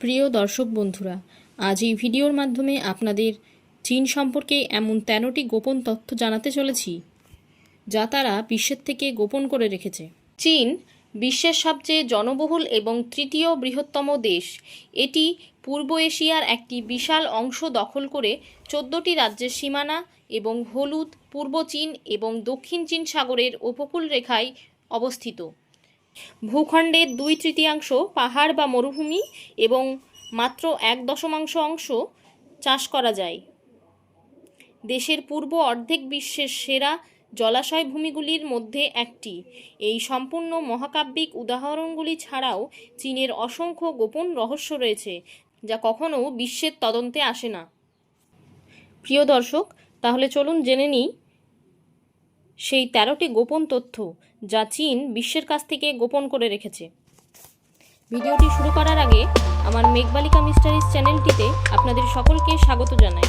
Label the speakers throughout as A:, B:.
A: প্রিয় দর্শক বন্ধুরা, আজ এই ভিডিওর মাধ্যমে আপনাদের চীন সম্পর্কে এমন তেরোটি গোপন তথ্য জানাতে চলেছি, যা তারা বিশ্বের থেকে গোপন করে রেখেছে। চীন বিশ্বের সবচেয়ে জনবহুল এবং তৃতীয় বৃহত্তম দেশ। এটি পূর্ব এশিয়ার একটি বিশাল অংশ দখল করে চোদ্দটি রাজ্যের সীমানা এবং হলুদ, পূর্ব চীন এবং দক্ষিণ চীন সাগরের উপকূল রেখায় অবস্থিত। ভূখণ্ডের দুই তৃতীয়াংশ পাহাড় বা মরুভূমি এবং মাত্র এক দশমাংশ অংশ চাষ করা যায়। দেশের পূর্ব অর্ধেক বিশ্বের সেরা জলাশয় ভূমিগুলির মধ্যে একটি। এই সম্পূর্ণ মহাকাব্যিক উদাহরণগুলি ছাড়াও চীনের অসংখ্য গোপন রহস্য রয়েছে, যা কখনও বিশ্বের তদন্তে আসে না। প্রিয় দর্শক, তাহলে চলুন জেনে নিই সেই তেরোটি গোপন তথ্য। যা চীন বিশ্বের কাছ থেকে গোপন করে রেখেছে। ভিডিওটি শুরু করার আগে আমার মেঘবালিকা মিস্টারিজ চ্যানেলটিতে আপনাদের সকলকে স্বাগত জানাই।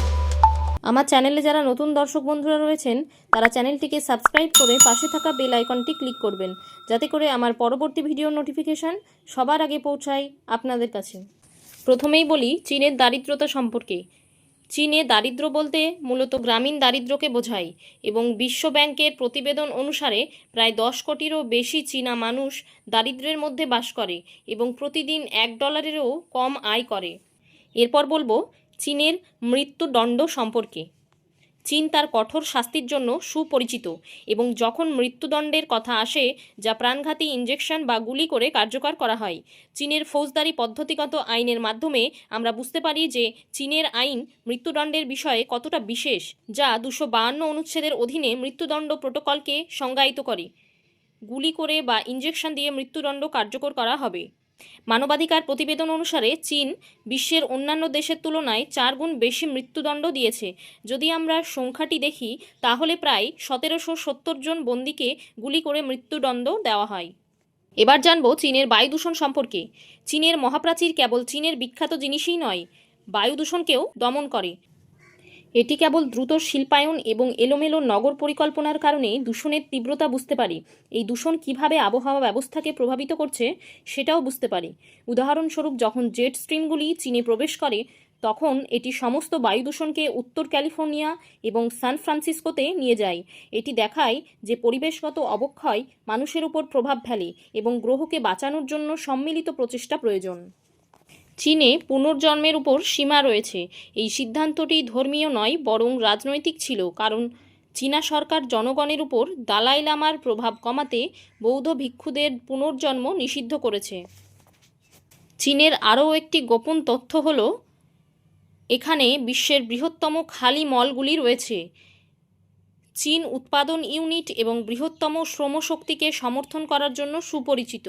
A: আমার চ্যানেলে যারা নতুন দর্শক বন্ধুরা রয়েছেন, তারা চ্যানেলটিকে সাবস্ক্রাইব করে পাশে থাকা বেল আইকনটি ক্লিক করবেন, যাতে করে আমার পরবর্তী ভিডিওর নোটিফিকেশান সবার আগে পৌঁছায় আপনাদের কাছে। প্রথমেই বলি চীনের দারিদ্রতা সম্পর্কে। চীনে দারিদ্র বলতে মূলত গ্রামীণ দারিদ্রকে বোঝায় এবং বিশ্ব ব্যাংকের প্রতিবেদন অনুসারে প্রায় দশ কোটিরও বেশি চীনা মানুষ দারিদ্রের মধ্যে বাস করে এবং প্রতিদিন এক ডলারেরও কম আয় করে। এরপর বলব, চীনের মৃত্যুদণ্ড সম্পর্কে। চীন তার কঠোর শাস্তির জন্য সুপরিচিত এবং যখন মৃত্যুদণ্ডের কথা আসে, যা প্রাণঘাতী ইঞ্জেকশন বা গুলি করে কার্যকর করা হয়, চীনের ফৌজদারি পদ্ধতিগত আইনের মাধ্যমে আমরা বুঝতে পারি যে চীনের আইন মৃত্যুদণ্ডের বিষয়ে কতটা বিশেষ, যা দুশো বাহান্ন অনুচ্ছেদের অধীনে মৃত্যুদণ্ড প্রোটোকলকে সংজ্ঞায়িত করে। গুলি করে বা ইঞ্জেকশন দিয়ে মৃত্যুদণ্ড কার্যকর করা হবে। মানবাধিকার প্রতিবেদন অনুসারে চীন বিশ্বের অন্যান্য দেশের তুলনায় চার গুণ বেশি মৃত্যুদণ্ড দিয়েছে। যদি আমরা সংখ্যাটি দেখি, তাহলে প্রায় সতেরোশো সত্তর জন বন্দীকে গুলি করে মৃত্যুদণ্ড দেওয়া হয়। এবার জানব চীনের বায়ু দূষণ সম্পর্কে। চীনের মহাপ্রাচীর কেবল চীনের বিখ্যাত জিনিসই নয়, বায়ু দূষণকেও দমন করে। এটি কেবল দ্রুত শিল্পায়ন এবং এলোমেলো নগর পরিকল্পনার কারণে দূষণের তীব্রতা বুঝতে পারি। এই দূষণ কীভাবে আবহাওয়া ব্যবস্থাকে প্রভাবিত করছে সেটাও বুঝতে পারি। উদাহরণস্বরূপ, যখন জেট স্ট্রিমগুলি চীনে প্রবেশ করে, তখন এটি সমস্ত বায়ু দূষণকে উত্তর ক্যালিফোর্নিয়া এবং সান ফ্রান্সিসকোতে নিয়ে যায়। এটি দেখায় যে পরিবেশগত অবক্ষয় মানুষের উপর প্রভাব ফেলে এবং গ্রহকে বাঁচানোর জন্য সম্মিলিত প্রচেষ্টা প্রয়োজন। চীনে পুনর্জন্মের উপর সীমা রয়েছে। এই সিদ্ধান্তটি ধর্মীয় নয়, বরং রাজনৈতিক ছিল, কারণ চীনা সরকার জনগণের উপর দালাই লামার প্রভাব কমাতে বৌদ্ধ ভিক্ষুদের পুনর্জন্ম নিষিদ্ধ করেছে। চীনের আরও একটি গোপন তথ্য হল, এখানে বিশ্বের বৃহত্তম খালি মলগুলি রয়েছে। চীন উৎপাদন ইউনিট এবং বৃহত্তম শ্রমশক্তিকে সমর্থন করার জন্য সুপরিচিত।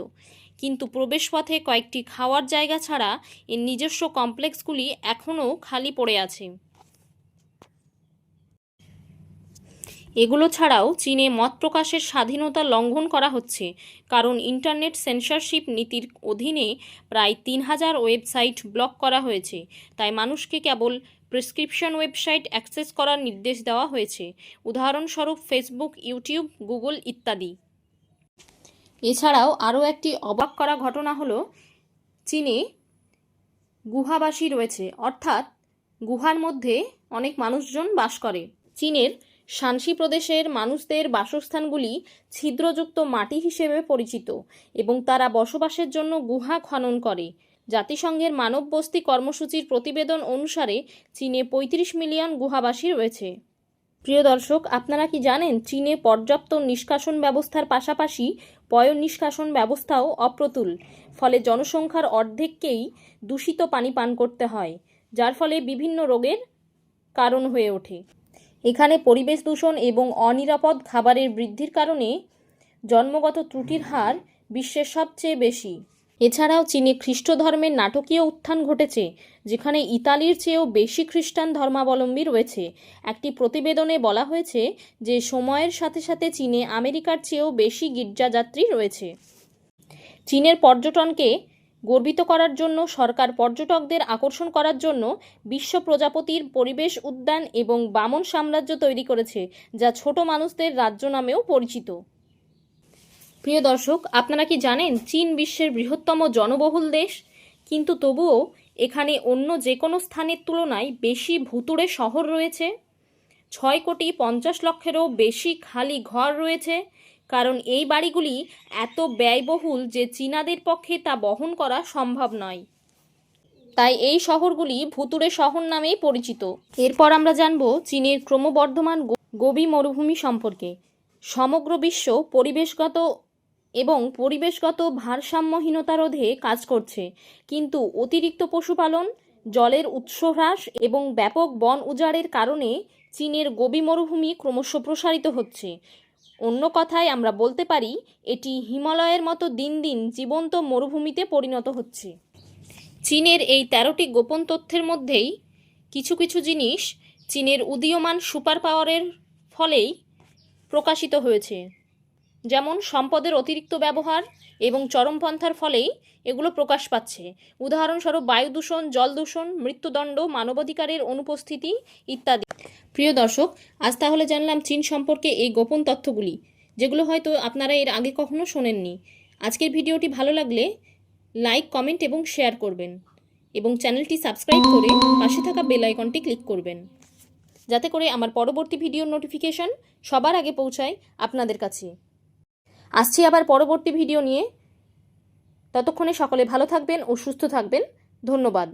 A: কিন্তু প্রবেশপথে কয়েকটি খাওয়ার জায়গা ছাড়া এর নিজস্ব কমপ্লেক্সগুলি এখনও খালি পড়ে আছে। এগুলো ছাড়াও চীনে মত প্রকাশের স্বাধীনতা লঙ্ঘন করা হচ্ছে, কারণ ইন্টারনেট সেন্সরশিপ নীতির অধীনে প্রায় তিন হাজার ওয়েবসাইট ব্লক করা হয়েছে। তাই মানুষকে কেবল প্রেসক্রিপশন ওয়েবসাইট অ্যাক্সেস করার নির্দেশ দেওয়া হয়েছে। উদাহরণস্বরূপ ফেসবুক, ইউটিউব, গুগল ইত্যাদি। এছাড়াও আরও একটি অবাক করা ঘটনা হলো, চীনে গুহাবাসী রয়েছে। অর্থাৎ গুহার মধ্যে অনেক মানুষজন বাস করে। চীনের শানসি প্রদেশের মানুষদের বাসস্থানগুলি ছিদ্রযুক্ত মাটি হিসেবে পরিচিত এবং তারা বসবাসের জন্য গুহা খনন করে। জাতিসংঘের মানব বস্তি কর্মসূচির প্রতিবেদন অনুসারে চীনে পঁয়ত্রিশ মিলিয়ন গুহাবাসী রয়েছে। প্রিয় দর্শক, আপনারা কি জানেন চীনে পর্যাপ্ত নিষ্কাশন ব্যবস্থার পাশাপাশি পয় নিষ্কাশন ব্যবস্থাও অপ্রতুল? ফলে জনসংখ্যার অর্ধেককেই দূষিত পানি পান করতে হয়, যার ফলে বিভিন্ন রোগের কারণ হয়ে ওঠে। এখানে পরিবেশ দূষণ এবং অনিরাপদ খাবারের বৃদ্ধির কারণে জন্মগত ত্রুটির হার বিশ্বের সবচেয়ে বেশি। এছাড়াও চীনে খ্রিস্ট ধর্মের নাটকীয় উত্থান ঘটেছে, যেখানে ইতালির চেয়েও বেশি খ্রিস্টান ধর্মাবলম্বী রয়েছে। একটি প্রতিবেদনে বলা হয়েছে যে, সময়ের সাথে সাথে চীনে আমেরিকার চেয়েও বেশি গির্জাযাত্রী রয়েছে। চীনের পর্যটনকে গর্বিত করার জন্য, সরকার পর্যটকদের আকর্ষণ করার জন্য বিশ্ব প্রজাপতির পরিবেশ উদ্যান এবং বামন সাম্রাজ্য তৈরি করেছে, যা ছোট মানুষদের রাজ্য নামেও পরিচিত। প্রিয় দর্শক, আপনারা কি জানেন চীন বিশ্বের বৃহত্তম জনবহুল দেশ? কিন্তু তবুও এখানে অন্য যে কোনো স্থানের তুলনায় বেশি ভুতুড়ে শহর রয়েছে। ছয় কোটি পঞ্চাশ লক্ষেরও বেশি খালি ঘর রয়েছে। কারণ এই বাড়িগুলি এত ব্যয়বহুল যে চীনাদের পক্ষে তা বহন করা সম্ভব নয়। তাই এই শহরগুলি ভুতুড়ে শহর নামেই পরিচিত। এরপর আমরা জানব চীনের ক্রমবর্ধমান গোবি মরুভূমি সম্পর্কে। সমগ্র বিশ্ব পরিবেশগত এবং পরিবেশগত ভারসাম্যহীনতা রোধে কাজ করছে। কিন্তু অতিরিক্ত পশুপালন, জলের উৎস হ্রাস এবং ব্যাপক বন উজাড়ের কারণে চীনের গোবি মরুভূমি ক্রমশ প্রসারিত হচ্ছে। অন্য কথায় আমরা বলতে পারি, এটি হিমালয়ের মতো দিন দিন জীবন্ত মরুভূমিতে পরিণত হচ্ছে। চীনের এই তেরোটি গোপন তথ্যের মধ্যেই কিছু কিছু জিনিস চীনের উদীয়মান সুপার পাওয়ারের ফলেই প্রকাশিত হয়েছে। যেমন সম্পদের অতিরিক্ত ব্যবহার এবং চরমপন্থার ফলেই এগুলো প্রকাশ পাচ্ছে। উদাহরণস্বরূপ বায়ু দূষণ, জল দূষণ, মৃত্যুদণ্ড, মানবাধিকারের অনুপস্থিতি ইত্যাদি। প্রিয় দর্শক, আজ তাহলে জানলাম চীন সম্পর্কে এই গোপন তথ্যগুলি, যেগুলো হয়তো আপনারা এর আগে কখনো শোনেননি। আজকের ভিডিওটি ভালো লাগলে লাইক, কমেন্ট এবং শেয়ার করবেন এবং চ্যানেলটি সাবস্ক্রাইব করে পাশে থাকা বেল আইকনটি ক্লিক করবেন, যাতে করে আমার পরবর্তী ভিডিওর নোটিফিকেশন সবার আগে পৌঁছায় আপনাদের কাছে। আসছি আবার পরবর্তী ভিডিও নিয়ে। ততক্ষণে সকলে ভালো থাকবেন ও সুস্থ থাকবেন। ধন্যবাদ।